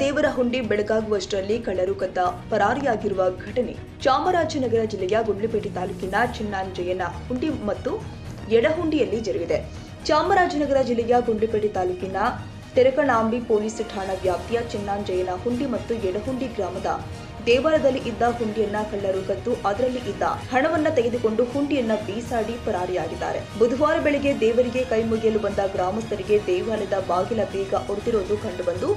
ದೇವರ ಹುಂಡಿ ಬೆಳಗಾಗುವಷ್ಟರಲ್ಲಿ ಕಳ್ಳರು ಕದ್ದ ಪರಾರಿಯಾಗಿರುವ ಘಟನೆ. ಚಾಮರಾಜನಗರ ಜಿಲ್ಲೆಯ ಗುಂಡ್ಲುಪೇಟೆ ತಾಲೂಕಿನ ಚಿನ್ನಾಂಜಯ್ಯನ ಹುಂಡಿ ಮತ್ತು ಎಡಹುಂಡಿಯಲ್ಲಿ ಜರುಗಿದೆ. ಚಾಮರಾಜನಗರ ಜಿಲ್ಲೆಯ ಗುಂಡ್ಲುಪೇಟೆ ತಾಲೂಕಿನ ತೆರಕಣಾಂಬಿ ಪೊಲೀಸ್ ಠಾಣಾ ವ್ಯಾಪ್ತಿಯ ಚಿನ್ನಾಂಜಯ್ಯನ ಹುಂಡಿ ಮತ್ತು ಎಡಹುಂಡಿ ಗ್ರಾಮದ ದೇವಾಲಯದಲ್ಲಿ ಇದ್ದ ಹುಂಡಿಯನ್ನ ಕಳ್ಳರು ಕದ್ದು ಅದರಲ್ಲಿ ಇದ್ದ ಹಣವನ್ನ ತೆಗೆದುಕೊಂಡು ಹುಂಡಿಯನ್ನ ಬೀಸಾಡಿ ಪರಾರಿಯಾಗಿದ್ದಾರೆ. ಬುಧವಾರ ಬೆಳಗ್ಗೆ ದೇವರಿಗೆ ಕೈ ಮುಗಿಯಲು ಬಂದ ಗ್ರಾಮಸ್ಥರಿಗೆ ದೇವಾಲಯದ ಬಾಗಿಲ ಬೀಗ ಒಡೆದಿರೋದು ಕಂಡುಬಂದು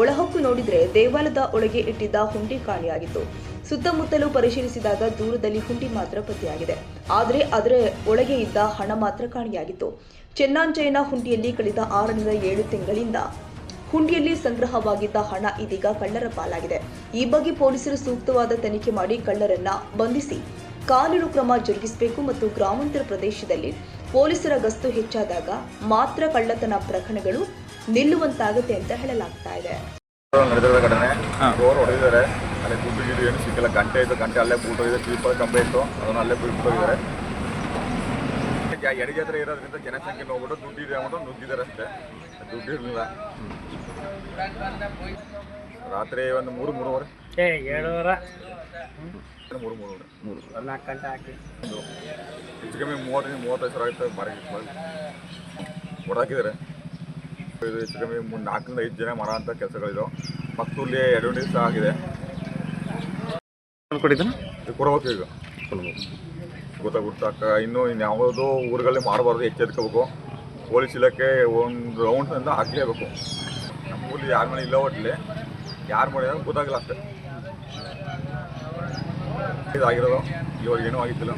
ಒಳಹೊಕ್ಕು ನೋಡಿದ್ರೆ ದೇವಾಲಯದ ಒಳಗೆ ಇಟ್ಟಿದ್ದ ಹುಂಡಿ ಕಾಣೆಯಾಗಿತ್ತು ಸುತ್ತಮುತ್ತಲು ಪರಿಶೀಲಿಸಿದಾಗ ದೂರದಲ್ಲಿ ಹುಂಡಿ ಮಾತ್ರ ಪತ್ತೆಯಾಗಿದೆ. ಆದರೆ ಅದರ ಒಳಗೆ ಇದ್ದ ಹಣ ಮಾತ್ರ ಕಾಣೆಯಾಗಿತ್ತು ಚೆನ್ನಾಂಜಯನ ಹುಂಡಿಯಲ್ಲಿ ಕಳೆದ ಆರರಿಂದ ಏಳು ತಿಂಗಳಿಂದ ಹುಂಡಿಯಲ್ಲಿ ಸಂಗ್ರಹವಾಗಿದ್ದ ಹಣ ಇದೀಗ ಕಳ್ಳರ ಪಾಲಾಗಿದೆ. ಈ ಬಗ್ಗೆ ಪೊಲೀಸರು ಸೂಕ್ತವಾದ ತನಿಖೆ ಮಾಡಿ ಕಳ್ಳರನ್ನ ಬಂಧಿಸಿ ಕಾನೂನು ಕ್ರಮ ಜರುಗಿಸಬೇಕು ಮತ್ತು ಗ್ರಾಮಾಂತರ ಪ್ರದೇಶದಲ್ಲಿ ಪೊಲೀಸರ ಗಸ್ತು ಹೆಚ್ಚಾದಾಗ ಮಾತ್ರ ಕಳ್ಳತನ ಪ್ರಕರಣಗಳು ನಿಲ್ಲುವಂತಾಗುತ್ತೆ ಅಂತ ಹೇಳಲಾಗ್ತಾ ಇದೆ. ನಡೆದಿರೋ ಘಟನೆ. ಡೋರ್ ಹೊಡೆದಿದ್ದಾರೆ. ಅಲ್ಲಿ ಗಿಡ್ಡು ಏನು ಸಿಕ್ಕಿಲ್ಲ. ಗಂಟೆ ಇತ್ತು ಗಂಟೆ ಅಲ್ಲೇ ಬೂಟೋಗಿದೆ ಚೀಪ ಕಂಬೆ ಇತ್ತು ಅದನ್ನ ಅಲ್ಲೇ ಬಿಟ್ಟೋಗಿದ್ದಾರೆ ಎಡಗೆ ಹತ್ರ ಇರೋದ್ರಿಂದ ಜನಸಂಖ್ಯೆ ನೋಡ್ಬಿಟ್ಟು ದುಡ್ಡು ಇದೆ ಅಂದ್ಬಿಟ್ಟು ನುಗ್ಗಿದ್ದಾರೆ ಅಷ್ಟೇ. ದುಡ್ಡು ಇರಲಿಲ್ಲ. ರಾತ್ರಿ ಒಂದು ಮೂರು ಮೂರುವರೆ. ಏ ಏಳುವರ ಮೂರು ಮೂರು ನಾಲ್ಕು ಗಂಟೆ ಹಾಕಿ. ಒಂದು ಹೆಚ್ಚು ಕಮ್ಮಿ ಮೂವತ್ತರಿಂದ ಮೂವತ್ತೈದು ಸಾವಿರ ಆಗುತ್ತೆ ಮರ ಹೊಡಾಕಿದ್ದಾರೆ ಇದು ಹೆಚ್ಚು ಕಮ್ಮಿ ಮೂರು ನಾಲ್ಕರಿಂದ ಐದು ಜನ ಮರ ಅಂಥ ಕೆಲಸಗಳಿದಾವೆ. ಪಕ್ಕದಲ್ಲಿ ಎರಡು ದಿವಸ ಆಗಿದೆ. ಕೊಟ್ಟಿದ್ದಾನೆ ಇದು ಕೊಡ್ಬೇಕು ಈಗ. ಗೊತ್ತಾಗ್ಬಿಡ್ತಾಕ ಇನ್ನು ಇನ್ಯಾವುದೋ ಊರುಗಳಲ್ಲಿ ಮಾಡಬಾರ್ದು ಎಚ್ಚೆತ್ಕೋಬೇಕು. ಪೊಲೀಸ್ ಇಲಾಖೆ ಒಂದು ರೌಂಡ್ ಅಂತ ಹಾಕ್ಲೇಬೇಕು. ನಮ್ಮ ಊರಲ್ಲಿ ಯಾರ ಮನೆ ಇಲ್ಲ ಒಟ್ಲಿ. ಯಾರು ಮಾಡಿದ್ರೆ ಗೊತ್ತಾಗಲ್ಲ ಅಷ್ಟೇ. ಇದಾಗಿರೋದು. ಇವಾಗ ಏನೂ ಆಗಿದ್ದಿಲ್ಲ.